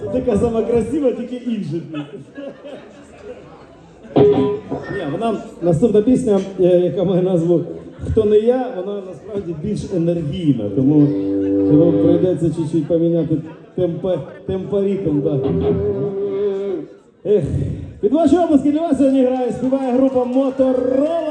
Це така сама красива, тільки інша. Ні, вона наступна пісня, е, яка має назву Хто не я, вона насправді більш енергійна, тому прийдеться чуть-чуть поміняти темпорітом. Да. Ех, Під ваші обласки для вас сьогодні грає, співає група Моторола.